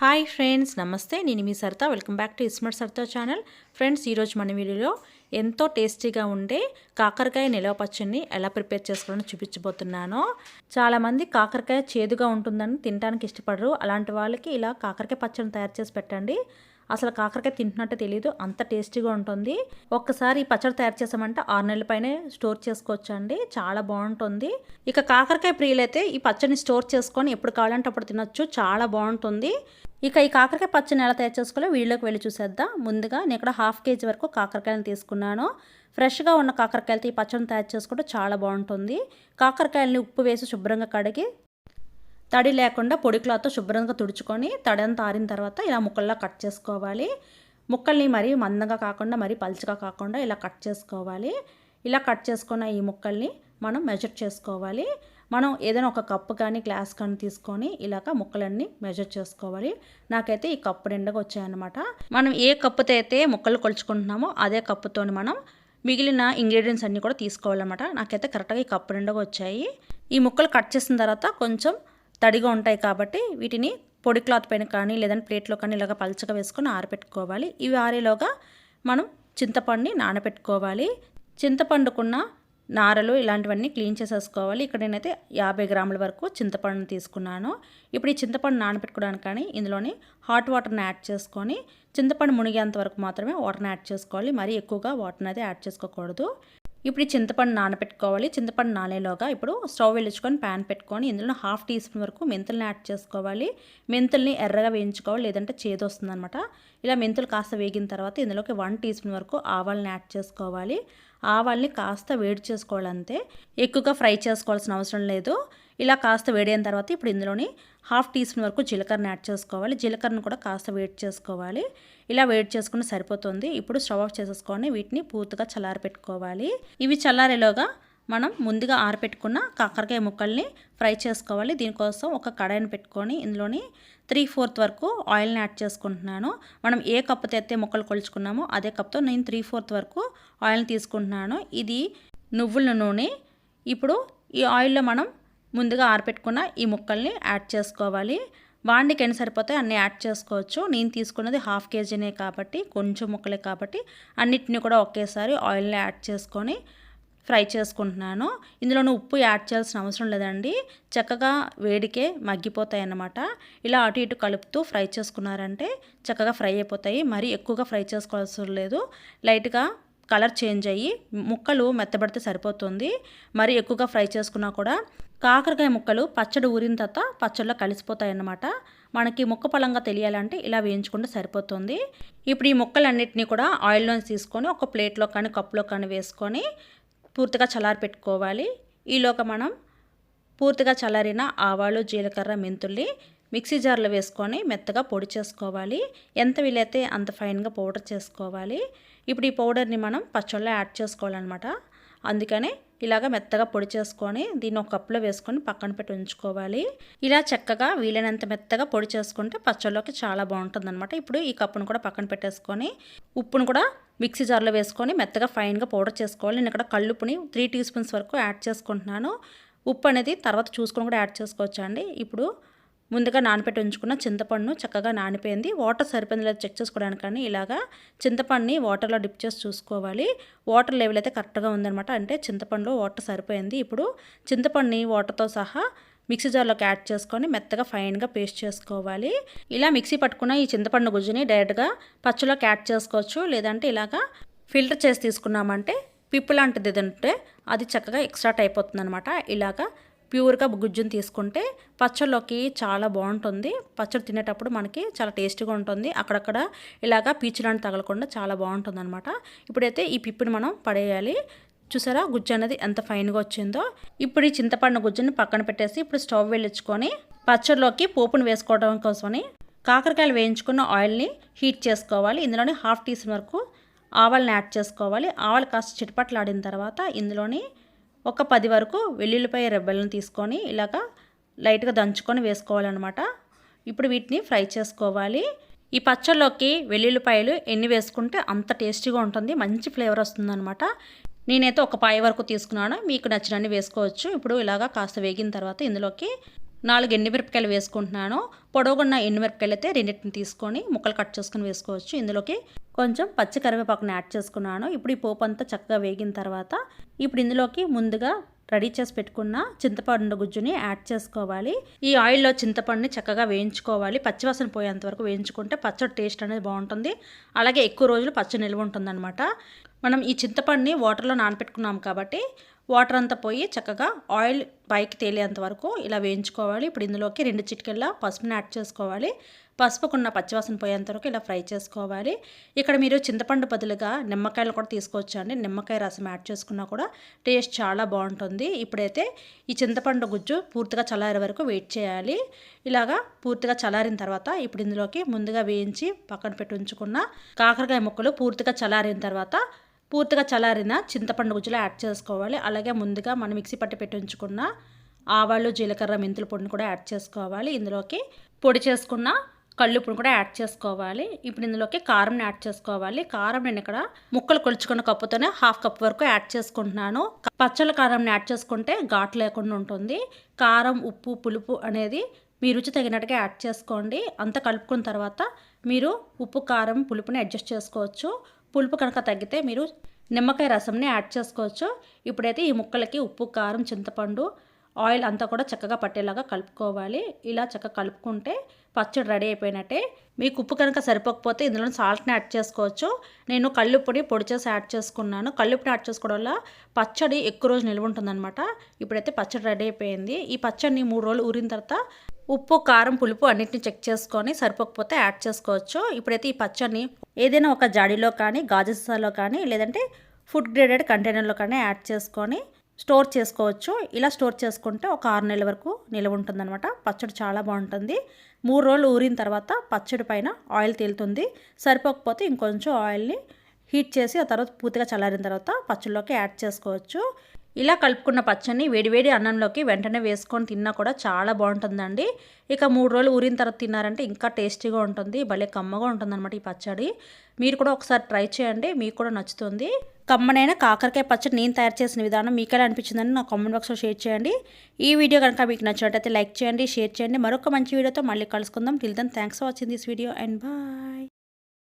Hi friends నమస్తే. నేను మీ Saritha. Welcome back to ismart Saritha channel. Friends ఈరోజు మన వీడియోలో ఎంతో టేస్టీగా ఉండే కాకరకాయ నిలవ పచ్చడిని ఎలా ప్రిపేర్ చేసుకోవాలని చూపించబోతున్నాను. చాలామంది కాకరకాయ చేదుగా ఉంటుందని తినడానికి ఇష్టపడరు. అలాంటి వాళ్ళకి ఇలా కాకరకాయ పచ్చడిని తయారు చేసి పెట్టండి. అసలు కాకరకాయ తింటున్నట్టు తెలియదు అంత టేస్టీగా ఉంటుంది. ఒక్కసారి ఈ పచ్చడి తయారు చేసామంటే ఆరు నెలల పైనే స్టోర్ చేసుకోవచ్చు అండి చాలా బాగుంటుంది. ఇక కాకరకాయ ప్రియులైతే ఈ పచ్చడిని స్టోర్ చేసుకొని ఎప్పుడు కావాలంటే అప్పుడు తినొచ్చు. చాలా బాగుంటుంది. ఇక ఈ కాకరకాయ పచ్చడిని ఎలా తయారు చేసుకోవాలో వీడియోకి వెళ్ళి చూసేద్దాం. ముందుగా నేను ఇక్కడ హాఫ్ కేజీ వరకు కాకరకాయలను తీసుకున్నాను. ఫ్రెష్గా ఉన్న కాకరకాయలతో ఈ పచ్చడిని తయారు చేసుకుంటే చాలా బాగుంటుంది. కాకరకాయలని ఉప్పు వేసి శుభ్రంగా కడిగి తడి లేకుండా పొడి క్లాత్తో శుభ్రంగా తుడుచుకొని తడి అంతా ఆరిన తర్వాత ఇలా ముక్కల్లా కట్ చేసుకోవాలి. ముక్కల్ని మరి మందంగా కాకుండా మరీ పలుచగా కాకుండా ఇలా కట్ చేసుకోవాలి. ఇలా కట్ చేసుకున్న ఈ ముక్కల్ని మనం మెజర్ చేసుకోవాలి. మనం ఏదైనా ఒక కప్పు కానీ గ్లాస్ కానీ తీసుకొని ఇలాగ ముక్కలన్నీ మెజర్ చేసుకోవాలి. నాకైతే ఈ కప్పు నిండగా వచ్చాయన్నమాట. మనం ఏ కప్పుతో అయితే ముక్కలు కొలుచుకుంటున్నామో అదే కప్పుతో మనం మిగిలిన ఇంగ్రీడియంట్స్ అన్నీ కూడా తీసుకోవాలన్నమాట. నాకైతే కరెక్ట్గా ఈ కప్పు నిండగా వచ్చాయి. ఈ ముక్కలు కట్ చేసిన తర్వాత కొంచెం తడిగా ఉంటాయి కాబట్టి వీటిని పొడి క్లాత్ పైన కానీ లేదంటే ప్లేట్లో కానీ ఇలాగ పలచగా వేసుకొని ఆరబెట్టుకోవాలి ఇవి ఆరేలోగా మనం చింతపండుని నానబెట్టుకోవాలి చింతపండుకున్న నారలు ఇలాంటివన్నీ క్లీన్ చేసేసుకోవాలి. ఇక్కడ నేనైతే యాభై గ్రాముల వరకు చింతపండుని తీసుకున్నాను. ఇప్పుడు ఈ చింతపండు నానబెట్టుకోవడానికి కానీ ఇందులోని హాట్ వాటర్ని యాడ్ చేసుకొని చింతపండు మునిగేంత వరకు మాత్రమే వాటర్ని యాడ్ చేసుకోవాలి. మరీ ఎక్కువగా వాటర్ని అయితే యాడ్ చేసుకోకూడదు. ఇప్పుడు ఈ చింతపండు నానబెట్టుకోవాలి చింతపండు నానేలోగా ఇప్పుడు స్టవ్ వెలిచుకొని ప్యాన్ పెట్టుకొని ఇందులో హాఫ్ టీ స్పూన్ వరకు మెంతుల్ని యాడ్ చేసుకోవాలి. మెంతుల్ని ఎర్రగా వేయించుకోవాలి. లేదంటే చేదు ఇలా మెంతులు కాస్త వేగిన తర్వాత ఇందులోకి వన్ టీ స్పూన్ వరకు ఆవాలని యాడ్ చేసుకోవాలి. ఆవాల్ని కాస్త వేడి చేసుకోవాలంతే. ఎక్కువగా ఫ్రై చేసుకోవాల్సిన అవసరం లేదు. ఇలా కాస్త వేడైన తర్వాత ఇప్పుడు ఇందులోని హాఫ్ టీ స్పూన్ వరకు జీలకర్రని యాడ్ చేసుకోవాలి. జీలకర్రను కూడా కాస్త వేడి చేసుకోవాలి. ఇలా వేడి చేసుకుని సరిపోతుంది. ఇప్పుడు స్టవ్ ఆఫ్ చేసేసుకొని వీటిని పూర్తిగా చల్లారి పెట్టుకోవాలి ఇవి చల్లారేలోగా మనం ముందుగా ఆరపెట్టుకున్న కాకరకాయ ముక్కల్ని ఫ్రై చేసుకోవాలి. దీనికోసం ఒక కడాయిని పెట్టుకొని ఇందులోని త్రీ ఫోర్త్ వరకు ఆయిల్ని యాడ్ చేసుకుంటున్నాను. మనం ఏ కప్పుతో అయితే ముక్కలు కొలుచుకున్నామో అదే కప్తో నేను త్రీ ఫోర్త్ వరకు ఆయిల్ని తీసుకుంటున్నాను. ఇది నువ్వుల నూనె. ఇప్పుడు ఈ ఆయిల్లో మనం ముందుగా ఆరపెట్టుకున్న ఈ ముక్కల్ని యాడ్ చేసుకోవాలి. వాండికి ఎన్ని సరిపోతాయి అన్నీ యాడ్ చేసుకోవచ్చు. నేను తీసుకున్నది హాఫ్ కేజీనే కాబట్టి కొంచెం ముక్కలే కాబట్టి అన్నిటిని కూడా ఒకేసారి ఆయిల్ని యాడ్ చేసుకొని ఫ్రై చేసుకుంటున్నాను. ఇందులోనూ ఉప్పు యాడ్ చేయాల్సిన అవసరం లేదండి. చక్కగా వేడికే మగ్గిపోతాయి అన్నమాట ఇలా అటు ఇటు కలుపుతూ ఫ్రై చేసుకున్నారంటే చక్కగా ఫ్రై అయిపోతాయి. మరీ ఎక్కువగా ఫ్రై చేసుకోవాల్సిన లేదు. లైట్గా కలర్ చేంజ్ అయ్యి ముక్కలు మెత్తబడితే సరిపోతుంది. మరి ఎక్కువగా ఫ్రై చేసుకున్నా కూడా కాకరకాయ ముక్కలు పచ్చడి ఊరిన తర్వాత పచ్చడిలో కలిసిపోతాయన్నమాట. మనకి ముక్క పలంగా తెలియాలంటే ఇలా వేయించుకుంటే సరిపోతుంది. ఇప్పుడు ఈ ముక్కలన్నింటినీ కూడా ఆయిల్లోని తీసుకొని ఒక ప్లేట్లో కానీ కప్పులో కానీ వేసుకొని పూర్తిగా చల్లారి పెట్టుకోవాలి ఈలోక మనం పూర్తిగా చల్లారిన ఆవాలు జీలకర్ర మెంతుల్ని మిక్సీ జార్లో వేసుకొని మెత్తగా పొడి చేసుకోవాలి. ఎంత వీలైతే అంత ఫైన్గా పౌడర్ చేసుకోవాలి. ఇప్పుడు ఈ పౌడర్ని మనం పచ్చళ్ళలో యాడ్ చేసుకోవాలన్నమాట. అందుకనే ఇలాగ మెత్తగా పొడి చేసుకొని దీన్ని ఒక కప్పులో వేసుకొని పక్కన పెట్టి ఉంచుకోవాలి. ఇలా చక్కగా వీలైనంత మెత్తగా పొడి చేసుకుంటే పచ్చళ్ళలోకి చాలా బాగుంటుంది అనమాట ఇప్పుడు ఈ కప్పును కూడా పక్కన పెట్టేసుకొని ఉప్పును కూడా మిక్సీ జార్లో వేసుకొని మెత్తగా ఫైన్గా పౌడర్ చేసుకోవాలి. నేను ఇక్కడ కల్లుపుని త్రీ టీ స్పూన్స్ వరకు యాడ్ చేసుకుంటున్నాను. ఉప్పు అనేది తర్వాత చూసుకొని కూడా యాడ్ చేసుకోవచ్చు అండి ఇప్పుడు ముందుగా నానపెట్టి ఉంచుకున్న చింతపండును చక్కగా నానిపోయింది. వాటర్ సరిపోయింది చెక్ చేసుకోవడానికి కానీ ఇలాగా చింతపండుని వాటర్లో డిప్ చేసి చూసుకోవాలి. వాటర్ లెవెల్ అయితే కరెక్ట్గా ఉందనమాట అంటే చింతపండులో వాటర్ సరిపోయింది. ఇప్పుడు చింతపండుని వాటర్తో సహా మిక్సీ జార్లోకి యాడ్ చేసుకొని మెత్తగా ఫైన్గా పేస్ట్ చేసుకోవాలి. ఇలా మిక్సీ పట్టుకున్న ఈ చింతపండు గుజ్జుని డైరెక్ట్గా పచ్చలోకి యాడ్ చేసుకోవచ్చు. లేదంటే ఇలాగా ఫిల్టర్ చేసి తీసుకున్నామంటే పిప్పు లాంటిది ఏదంటే అది చక్కగా ఎక్స్ట్రాట్ అయిపోతుంది అనమాట ఇలాగా ప్యూర్గా గుజ్జుని తీసుకుంటే పచ్చళ్ళలోకి చాలా బాగుంటుంది. పచ్చడి తినేటప్పుడు మనకి చాలా టేస్టీగా ఉంటుంది. అక్కడక్కడ ఇలాగా పీచులను తగలకుండా చాలా బాగుంటుంది అనమాట ఇప్పుడైతే ఈ పిప్పిని మనం పడేయాలి. చూసారా? గుజ్జు అనేది ఎంత ఫైన్గా వచ్చిందో. ఇప్పుడు ఈ చింతపండు గుజ్జుని పక్కన పెట్టేసి ఇప్పుడు స్టవ్ వెళ్ళించుకొని పచ్చడిలోకి పోపును వేసుకోవడం కోసమని కాకరకాయలు వేయించుకున్న ఆయిల్ని హీట్ చేసుకోవాలి. ఇందులోని హాఫ్ టీ స్పూన్ వరకు ఆవాలని యాడ్ చేసుకోవాలి. ఆవాలు కాస్త చిటపట్లాడిన తర్వాత ఇందులోని ఒక పది వరకు వెల్లుల్లిపాయ రెబ్బలను తీసుకొని ఇలాగ లైట్గా దంచుకొని వేసుకోవాలన్నమాట. ఇప్పుడు వీటిని ఫ్రై చేసుకోవాలి. ఈ పచ్చళ్ళలోకి వెల్లుల్లిపాయలు ఎన్ని వేసుకుంటే అంత టేస్టీగా ఉంటుంది మంచి ఫ్లేవర్ వస్తుందన్నమాట. నేనైతే ఒక పాయ వరకు తీసుకున్నాను. మీకు నచ్చినన్ని వేసుకోవచ్చు. ఇప్పుడు ఇలాగా కాస్త వేగిన తర్వాత ఇందులోకి నాలుగు ఎండుమిరపకాయలు వేసుకుంటున్నాను. పొడవుగున్న ఎండుమిరపకాయలు అయితే రెండింటిని తీసుకొని ముక్కలు కట్ చేసుకుని వేసుకోవచ్చు. ఇందులోకి కొంచెం పచ్చి కరివేపాకుని యాడ్ చేసుకున్నాను. ఇప్పుడు ఈ పోపు అంతా చక్కగా వేగిన తర్వాత ఇప్పుడు ఇందులోకి ముందుగా రెడీ చేసి పెట్టుకున్న చింతపండు గుజ్జుని యాడ్ చేసుకోవాలి. ఈ ఆయిల్లో చింతపండుని చక్కగా వేయించుకోవాలి. పచ్చివాసన పోయేంత వరకు వేయించుకుంటే పచ్చడి టేస్ట్ అనేది బాగుంటుంది. అలాగే ఎక్కువ రోజులు పచ్చడి నిల్వ ఉంటుందన్నమాట. మనం ఈ చింతపండుని వాటర్లో నానపెట్టుకున్నాం కాబట్టి వాటర్ అంతా పోయి చక్కగా ఆయిల్ పైకి తేలేంత వరకు ఇలా వేయించుకోవాలి. ఇప్పుడు ఇందులోకి రెండు చిటికెళ్ళ పసుపుని యాడ్ చేసుకోవాలి. పసుపుకున్న పచ్చివాసన పోయేంత వరకు ఇలా ఫ్రై చేసుకోవాలి. ఇక్కడ మీరు చింతపండు బదులుగా నిమ్మకాయలు కూడా తీసుకోవచ్చండి. నిమ్మకాయ రసం యాడ్ చేసుకున్నా కూడా టేస్ట్ చాలా బాగుంటుంది. ఇప్పుడైతే ఈ చింతపండు గుజ్జు పూర్తిగా చల్లారే వరకు వెయిట్ చేయాలి. ఇలాగా పూర్తిగా చల్లారిన తర్వాత ఇప్పుడు ఇందులోకి ముందుగా వేయించి పక్కన పెట్టి ఉంచుకున్న కాకరకాయ ముక్కలు పూర్తిగా చల్లారిన తర్వాత పూర్తిగా చల్లారిన చింతపండు గుజ్జులో యాడ్ చేసుకోవాలి. అలాగే ముందుగా మనం మిక్సీ పట్టి పెట్టి ఉంచుకున్న ఆవాలు జీలకర్ర మెంతుల పొడిని కూడా యాడ్ చేసుకోవాలి. ఇందులోకి పొడి చేసుకున్న కళ్ళుప్పును కూడా యాడ్ చేసుకోవాలి. ఇప్పుడు ఇందులోకి కారం యాడ్ చేసుకోవాలి. కారం నేను ఇక్కడ ముక్కలు కొలుచుకున్న కప్పుతోనే హాఫ్ కప్ వరకు యాడ్ చేసుకుంటున్నాను. పచ్చళ్ళ కారంని యాడ్ చేసుకుంటే ఘాటు లేకుండా ఉంటుంది. కారం ఉప్పు పులుపు అనేది మీ రుచి తగినట్టుగా యాడ్ చేసుకోండి. అంతా కలుపుకున్న తర్వాత మీరు ఉప్పు కారం పులుపుని అడ్జస్ట్ చేసుకోవచ్చు. పులుపు కనుక తగ్గితే మీరు నిమ్మకాయ రసంని యాడ్ చేసుకోవచ్చు. ఇప్పుడైతే ఈ ముక్కలకి ఉప్పు కారం చింతపండు ఆయిల్ అంతా కూడా చక్కగా పట్టేలాగా కలుపుకోవాలి. ఇలా చక్కగా కలుపుకుంటే పచ్చడి రెడీ అయిపోయినట్టే. మీకు ఉప్పు కనుక సరిపోకపోతే ఇందులో సాల్ట్ని యాడ్ చేసుకోవచ్చు. నేను కల్లుప్పుని పొడి చేసి యాడ్ చేసుకున్నాను. కల్లుప్పుని యాడ్ చేసుకోవడం వల్ల పచ్చడి ఎక్కువ రోజు నిల్వ ఉంటుందన్నమాట. ఇప్పుడైతే పచ్చడి రెడీ అయిపోయింది. ఈ పచ్చడిని మూడు రోజులు ఊరిన తర్వాత ఉప్పు కారం పులుపు అన్నింటిని చెక్ చేసుకొని సరిపోకపోతే యాడ్ చేసుకోవచ్చు. ఇప్పుడైతే ఈ పచ్చడిని ఏదైనా ఒక జాడీలో కానీ గాజుసాలో కానీ లేదంటే ఫుడ్ గ్రేడెడ్ కంటైనర్లో కానీ యాడ్ చేసుకొని స్టోర్ చేసుకోవచ్చు. ఇలా స్టోర్ చేసుకుంటే ఒక ఆరు నెలల వరకు నిల్వ ఉంటుందన్నమాట. పచ్చడి చాలా బాగుంటుంది. మూడు రోజులు ఊరిన తర్వాత పచ్చడి పైన ఆయిల్ తేలుతుంది. సరిపోకపోతే ఇంకొంచెం ఆయిల్ని హీట్ చేసి ఆ తర్వాత పూర్తిగా చల్లారిన తర్వాత పచ్చడిలోకి యాడ్ చేసుకోవచ్చు. ఇలా కలుపుకున్న పచ్చడిని వేడివేడి అన్నంలోకి వెంటనే వేసుకొని తిన్నా కూడా చాలా బాగుంటుందండి. ఇక మూడు రోజులు ఊరిన తర్వాత తిన్నారంటే ఇంకా టేస్టీగా ఉంటుంది భలే కమ్మగా ఉంటుందన్నమాట ఈ పచ్చడి. మీరు కూడా ఒకసారి ట్రై చేయండి మీకు కూడా నచ్చుతుంది. కమ్మనైన కాకరకాయ పచ్చడి నేను తయారు చేసిన విధానం మీకు ఎలా అనిపించిందని నా కామెంట్ బాక్స్లో షేర్ చేయండి. ఈ వీడియో కనుక మీకు నచ్చినట్టయితే లైక్ చేయండి షేర్ చేయండి. మరొక మంచి వీడియోతో మళ్ళీ కలుసుకుందాం. Till then thanks for watching this video and bye